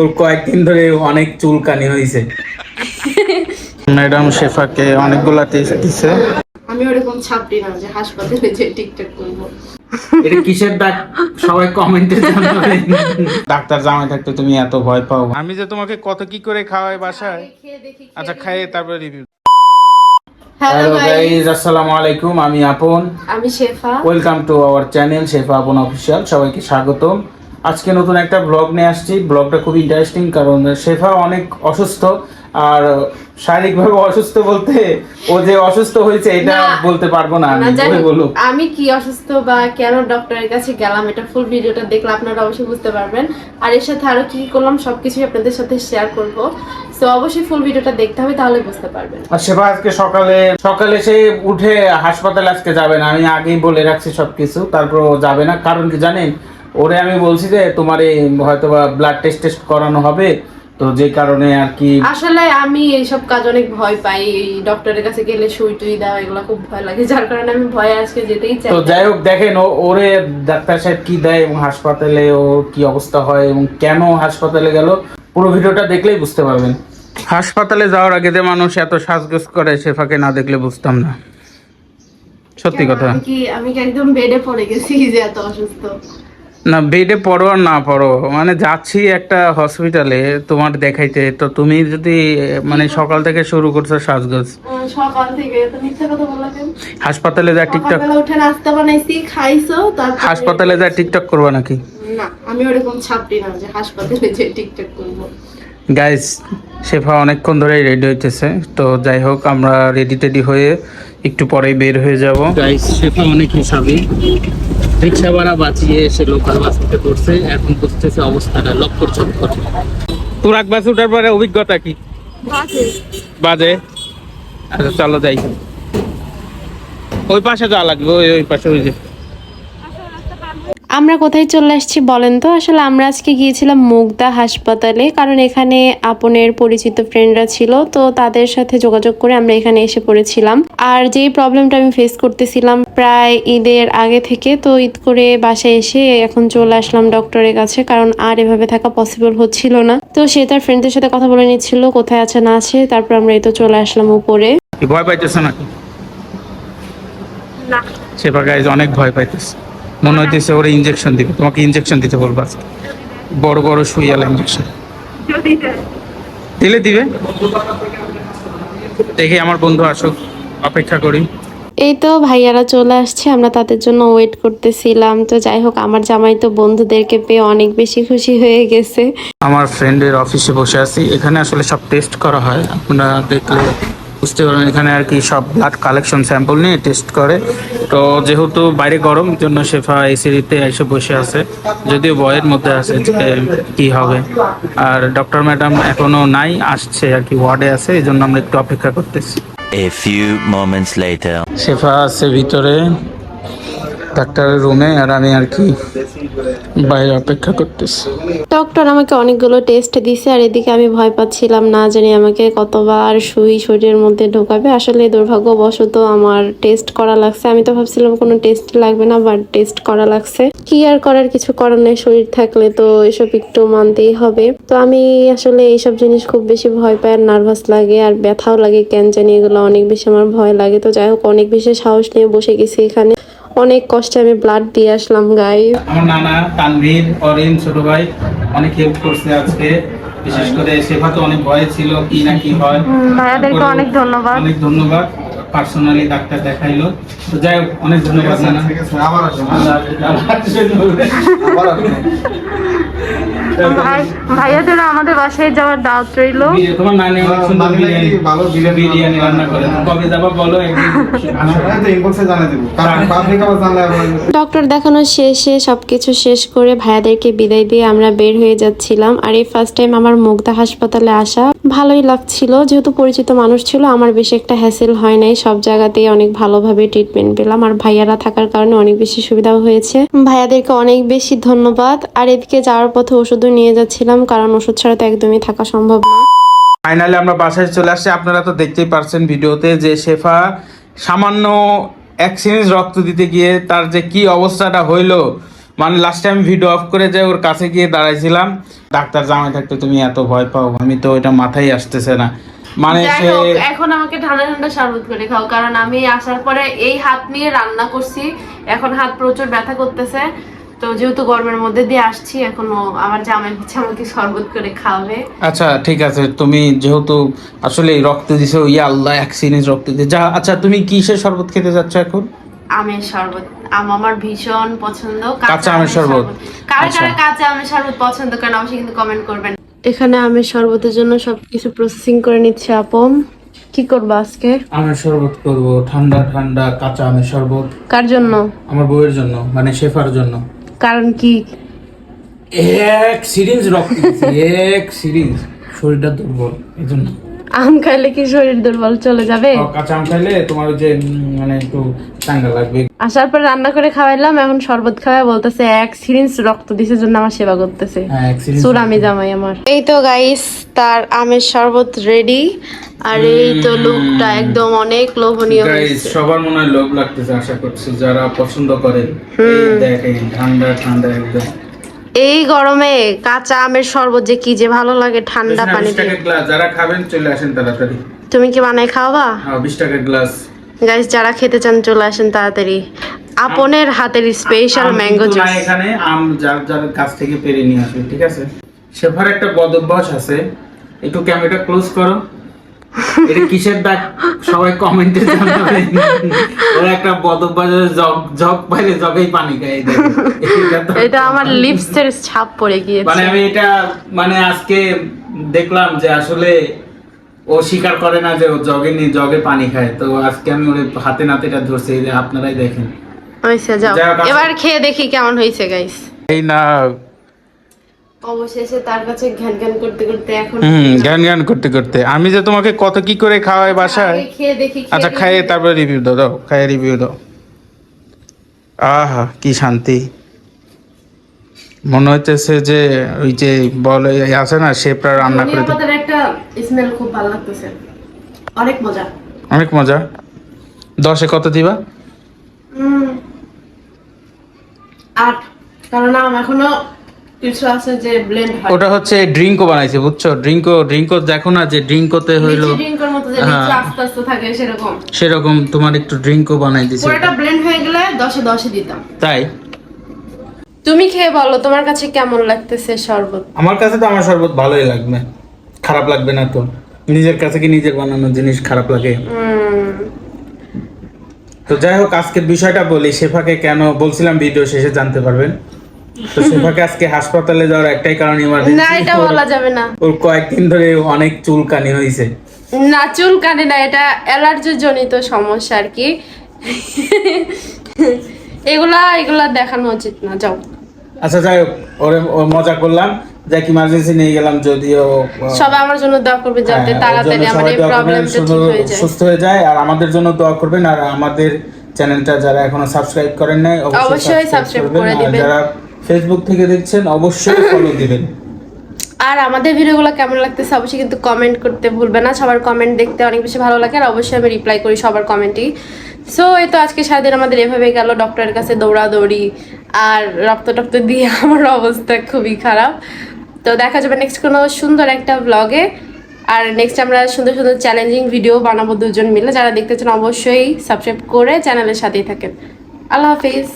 ওর কয়েকদিন ধরে অনেক চুলকানি হয়েছে ম্যাডাম শেফাকে অনেকগুলা টেস্ট দিছে। আমি ওরকম ছাপড়ি না যে হাসপাতালে যে টিকটক করব। এটা কিসের দাগ সবাই কমেন্টে জানাবেন। ডাক্তার জামাই থাকতে তুমি এত ভয় পাও। আমি যে তোমাকে কত কি করে খাওয়াই বাসায় আচ্ছা খাইয়ে তারপরে রিভিউ হ্যালো গাইস আসসালামু আলাইকুম আমি আপন। আমি Shefa. Welcome to our channel Shefa Apon official সবাইকে স্বাগতম। আজকে নতুন একটা ব্লগ নিয়ে আসছি। ব্লগটা খুব ইন্টারেস্টিং কারণ শেফা অনেক অসুস্থ আর শারীরিকভাবে অসুস্থ বলতে ও যে অসুস্থ হয়েছে এটা বলতে পারব না আমি যাই বলে হোক, বলুক আমি কি অসুস্থ বা কেন ডক্টরের কাছে গেলাম এটা ফুল ভিডিওটা দেখলে আপনারা অবশ্যই বুঝতে পারবেন। আর এর সাথে আরও কি কি করলাম সবকিছু আপনাদের সাথে শেয়ার করব। সো অবশ্যই ফুল ভিডিওটা দেখতে হবে তাহলে বুঝতে পারবেন। আর সেবা আজকে সকালে সকালে সে উঠে হাসপাতালে আজকে যাবে না আমি আগেই বলে রাখছি সবকিছু তারপর ও যাবে না। কারণ কি জানেন ওরে আমি বলছি যে তোমার এই হয়তো বা ব্লাড টেস্ট টেস্ট করানো হবে তো যে কারণে আর কি আসলে আমি এইসব কাজ অনেক ভয় পাই। এই ডক্টরের কাছে গেলে সুই টুই দেওয়া এগুলো খুব ভয় লাগে। যার কারণে আমি ভয়ে আজকে যেতেই চাই তো যাই হোক দেখেন ওরে ডাক্তার সাহেব কি দেয় এবং হাসপাতালে ও কি অবস্থা হয় এবং কেন হাসপাতালে গেল পুরো ভিডিওটা দেখলেই বুঝতে পারবেন। হাসপাতালে যাওয়ার আগে যে মানুষ এত সাজগোজ করে শেফাকে না দেখলে বুঝতাম না। সত্যি কথা। আমি কি আমি কি একদম বেডে পড়ে গেছি যে এত অসুস্থ? না বেডে পড়ো আর না পড়ো। মানে যাচ্ছি একটা হসপিটালে তোমার দেখাইতে। তো তুমি যদি মানে সকাল থেকে শুরু করছ সাজগোজ। সকাল থেকে। তো মিথ্যা কথা বললা হাসপাতালে যা টিকটক উঠে নাস্তা বানাইছি খাইছো তারপর হাসপাতালে যা টিকটক করবা নাকি? না আমি ওরকম ছাপড়ি না যে হাসপাতালে যে টিকটক করব। গাইস শেফা অনেকক্ষণ ধরেই রেডি হইতেছে। তো যাই হোক আমরা রেডি টেডি হয়ে একটু পরেই বের হয়ে যাব। গাইস শেফা অনেক হিসাবে রিক্সা ভাড়া বাঁচিয়ে এসে লোকাল বাস থেকে করছে এখন বুঝতেছে অবস্থাটা লক্ষ্য চক্কর। তুরাক বাস উঠার পরে অভিজ্ঞতা কি? বাজে? আচ্ছা চলো যাই। ওই পাশে যাওয়া লাগবে ওই ওই পাশে ওই যে। আমরা কোথায় চলে আসছি বলেন তো? আসলে আমরা আজকে গিয়েছিলাম মুগদা হাসপাতালে কারণ এখানে আপনের পরিচিত ফ্রেন্ডরা ছিল তো তাদের সাথে যোগাযোগ করে আমরা এখানে এসে পড়েছিলাম। আর যেই প্রবলেমটা আমি ফেস করতেছিলাম প্রায় ঈদের আগে থেকে তো ঈদ করে বাসায় এসে এখন চলে আসলাম ডক্টরের কাছে কারণ আর এভাবে থাকা পসিবল হচ্ছিল না। তো সে তার ফ্রেন্ডদের সাথে কথা বলে নিচ্ছিল কোথায় আছে না আছে তারপর আমরা এই তো চলে আসলাম উপরে। ভয় পাইতেছে নাকি? গাইজ অনেক ভয় পাইতেছে। মনে হইতেছে ওরা ইঞ্জেকশন দিবে। তোমাকে ইঞ্জেকশন দিতে বলব আজকে। বড় বড় সুইয়ালা ইঞ্জেকশন দিলে দিবে। দেখি আমার বন্ধু আসুক অপেক্ষা করি। এই তো ভাইয়ারা চলে আসছে আমরা তাদের জন্য ওয়েট করতেছিলাম। তো যাই হোক আমার জামাই তো বন্ধুদেরকে পেয়ে অনেক বেশি খুশি হয়ে গেছে। আমার ফ্রেন্ডের অফিসে বসে আছি। এখানে আসলে সব টেস্ট করা হয়। আপনারা দেখলে বুঝতে পারবেন এখানে আর কি সব ব্লাড কালেকশন স্যাম্পল নিয়ে টেস্ট করে। তো যেহেতু বাইরে গরম জন্য শেফা এসিতে এসে বসে আছে। যদিও বয়ের মধ্যে আছে যে কি হবে। আর ডক্টর ম্যাডাম এখনও নাই আসছে আর কি ওয়ার্ডে আছে এই জন্য আমরা একটু অপেক্ষা করতেছি। A few moments later. শেফা আছে ভিতরে ডাক্তারের রুমে আর আমি আর কি বাইরে অপেক্ষা করতেছি। ডক্টর আমাকে অনেকগুলো টেস্ট দিছে আর এদিকে আমি ভয় পাচ্ছিলাম না জানি আমাকে কতবার সুই শরীরের মধ্যে ঢোকাবে। আসলে দুর্ভাগ্যবশত আমার টেস্ট করা লাগছে। আমি তো ভাবছিলাম কোনো টেস্ট লাগবে না বাট টেস্ট করা লাগছে। কি আর করার কিছু করার নেই, শরীর থাকলে তো এসব একটু মানতেই হবে। তো আমি আসলে এইসব জিনিস খুব বেশি ভয় পাই আর নার্ভাস লাগে আর ব্যথাও লাগে কেন জানি, এগুলো অনেক বেশি আমার ভয় লাগে। তো যাই হোক, অনেক বেশি সাহস নিয়ে বসে গেছি এখানে। অনেক কষ্টে আমি ব্লাড দিয়ে আসলাম গাই আমার নানা তানভীর অরিন ছোট ভাই অনেক হেল্প করছে আজকে। বিশেষ করে শেফা তো অনেক ভয় ছিল কি না কি হয়। ভাইয়াদেরকে অনেক ধন্যবাদ। অনেক ধন্যবাদ। পার্সোনালি ডাক্তার দেখাইলো। তো যাই হোক অনেক ধন্যবাদ নানা। আবার আসুন। আবার আসুন ভাই ভাইয়াদের আমাদের বাসায় যাওয়ার দাওয়াত রইল। তোমার নানি অনেক সুন্দর বিরিয়ানি। ভালো বিরিয়ানি রান্না করে। কবে যাবা বলো আসো। হ্যাঁ, ডক্টর দেখানো শেষে সবকিছু শেষ করে ভাইয়াদেরকে বিদায় দিয়ে আমরা বের হয়ে যাচ্ছিলাম। আর এই ফার্স্ট টাইম আমার মুগদা হাসপাতালে আসা ভালোই লাগছিল। যেহেতু পরিচিত মানুষ ছিল আমার বেশি একটা হ্যাসেল হয় নাই। সব জায়গাতেই অনেক ভালোভাবে ট্রিটমেন্ট পেলাম। আর ভাইয়ারা থাকার কারণে অনেক বেশি সুবিধাও হয়েছে। ভাইয়াদেরকে অনেক বেশি ধন্যবাদ। আর এদিকে যাওয়ার পথে ওষুধও নিয়ে যাচ্ছিলাম কারণ ওষুধ ছাড়া তো একদমই থাকা সম্ভব না। ফাইনালি আমরা বাসায় চলে আসছি। আপনারা তো দেখতেই পারছেন ভিডিওতে যে শেফা সামান্য এক সিরিজ রক্ত দিতে গিয়ে তার যে কি অবস্থাটা হইল মানে লাস্ট টাইম ভিডিও অফ করে যে ওর কাছে গিয়ে দাঁড়াইছিলাম। ডাক্তার জামাই থাকতে তুমি এত ভয় পাও আমি তো এটা মাথায় আসতেছে না। মানে সে এখন আমাকে ঠান্ডা ঠান্ডা শরবত করে খাও কারণ আমি আসার পরে এই হাত নিয়ে রান্না করছি এখন হাত প্রচুর ব্যথা করতেছে। তো যেহেতু গরমের মধ্যে দিয়ে আসছি এখনও আমার জামাই হচ্ছে আমাকে শরবত করে খাওয়াবে। আচ্ছা ঠিক আছে। তুমি যেহেতু আসলে রক্ত দিছো ইয়া আল্লাহ এক সিরিজ রক্ত দিয়ে। যা আচ্ছা তুমি কিসের শরবত খেতে যাচ্ছ এখন? আমের শরবত। আম আমার ভীষণ পছন্দ। কাঁচা আমের শরবত। কারা আচ্ছা। কারা কাঁচা আমের শরবত পছন্দ করেন অবশ্যই কিন্তু কমেন্ট করবেন। এখানে আমের শরবতের জন্য সবকিছু প্রসেসিং করে নিচ্ছে আপম কি করবা আজকে? আমের শরবত করব ঠান্ডা ঠান্ডা কাঁচা আমের শরবত। কার জন্য? আমার বউয়ের জন্য মানে শেফার জন্য। কারণ কি? এক সিরিজ রক্ত এক সিরিজ শরীরটা দুর্বল এই জন্য আম খাইলে কি শরীর দুর্বল চলে যাবে? কাঁচা আম খাইলে তোমার যে মানে একটু চাঙ্গা লাগবে। আসার পর রান্না করে খাওয়াইলাম এখন শরবত খাওয়াই বলতেছে এক সিরিঞ্জ রক্ত দিছে জন্য আমার সেবা করতেছে। হ্যাঁ সুরামি জামাই আমার। এই তো গাইস তার আমের শরবত রেডি আর এই তো লুকটা একদম অনেক লোভনীয় সবার মনে হয় লোভ লাগতেছে আশা করছি। যারা পছন্দ করেন এই দেখেন ঠান্ডা ঠান্ডা একদম। এই গরমে কাঁচা আমের শরবত যে কি যে ভালো লাগে ঠান্ডা পানি যারা খাবেন চলে আসেন তাড়াতাড়ি। তুমি কি বানাই খাওয়াবা? হ্যাঁ বিশ টাকার গ্লাস গাইস যারা খেতে চান চলে আসেন তাড়াতাড়ি। আপনের হাতের স্পেশাল ম্যাঙ্গো জুস এখানে আম যার যার কাছ থেকে পেরে নিয়ে আসবে ঠিক আছে? শেফার একটা বদ অভ্যাস আছে। একটু ক্যামেরাটা ক্লোজ করো। এটা কিসের দাগ সবাই কমেন্টে জানাবেন। ওর একটা জগ জগ পাইলে জগেই পানি খায় এটা আমার লিপসের ছাপ পড়ে মানে আমি এটা মানে আজকে দেখলাম যে আসলে ও স্বীকার করে না যে ও জগে নি জগে পানি খায়। তো আজকে আমি ওর হাতে নাতে এটা ধরছি এই যে আপনারাই দেখেন। হয়েছে যাও, এবার খেয়ে দেখি কেমন হয়েছে গাইস এই না অবশেষে তার কাছে ঘ্যান ঘ্যান করতে করতে এখন হুম করতে করতে। আমি যে তোমাকে কত কি করে খাওয়াই বাসায়? খেয়ে দেখি আচ্ছা। খাইয়ে তারপরে রিভিউ দাও দাও খাইয়ে রিভিউ দাও। আহা কি শান্তি। মনে হচ্ছে যে ওই যে বলে আছে না শেপরা রান্না করে পাতার একটা স্মেল খুব ভালো লাগতেছে। অনেক মজা। অনেক মজা। দশে কত দিবা? আট। কারণ আম এখনও কিছু আছে যে ব্লেন্ড হয়। ওটা হচ্ছে ড্রিঙ্কও বানাইছে বুঝছ? ড্রিঙ্কও ড্রিঙ্কও দেখো না যে ড্রিঙ্কতে হইল ড্রিঙ্কের মতো যে হ্যাঁ। আস্তে আস্তে থাকে সেরকম। সেরকম তোমার একটু ড্রিঙ্কও বানাই দিছে। ব্লেন্ড হয়ে গেলে দিতাম। তাই? তুমি খেয়ে বলো তোমার কাছে কেমন লাগতেছে শরবত? আমার কাছে তো আমার শরবত ভালোই লাগবে। খারাপ লাগবে না তো। নিজের কাছে কি নিজের বানানো জিনিস খারাপ লাগে? তো যাই হোক আজকের বিষয়টা বলি। শেফাকে কেন বলছিলাম ভিডিও শেষে জানতে পারবেন। তো আজকে হাসপাতালে যাওয়ার একটাই কারণ না এটা বলা যাবে না। ওর কয়েকদিন ধরে অনেক চুলকানি হয়েছে না চুল কাটে না এটা অ্যালার্জি জনিত সমস্যা আর কি। এগুলা এগুলা দেখানো উচিত না যাও। আচ্ছা যাই হোক ওরে মজা করলাম। যাক ইমার্জেন্সি নিয়ে গেলাম যদিও সবাই আমার জন্য দোয়া করবে যাতে হ্যাঁ, তাড়াতাড়ি আমার এই প্রবলেমটা ঠিক হয়ে যায়। সুস্থ হয়ে যায়। আর আমাদের জন্য দোয়া করবেন। আর আমাদের চ্যানেলটা যারা এখনও সাবস্ক্রাইব করেন নাই অবশ্যই subscribe করে দিবেন। যারা ফেসবুক থেকে দেখছেন অবশ্যই ফলো দিবেন। আর আমাদের ভিডিওগুলো কেমন লাগতেছে অবশ্যই কিন্তু কমেন্ট করতে ভুলবে না। সবার কমেন্ট দেখতে অনেক বেশি ভালো লাগে আর অবশ্যই আমি রিপ্লাই করি সবার কমেন্টই সো এই তো আজকে সারাদিন আমাদের এভাবে গেল ডক্টরের কাছে দৌড়াদৌড়ি আর রক্ত টক্ত দিয়ে আমার অবস্থা খুবই খারাপ। তো দেখা যাবে নেক্সট কোনো সুন্দর একটা ব্লগে আর নেক্সট আমরা সুন্দর সুন্দর চ্যালেঞ্জিং ভিডিও বানাবো দুজন মিলে। যারা দেখতে চান অবশ্যই সাবস্ক্রাইব করে চ্যানেলের সাথেই থাকেন। আল্লাহ হাফিজ।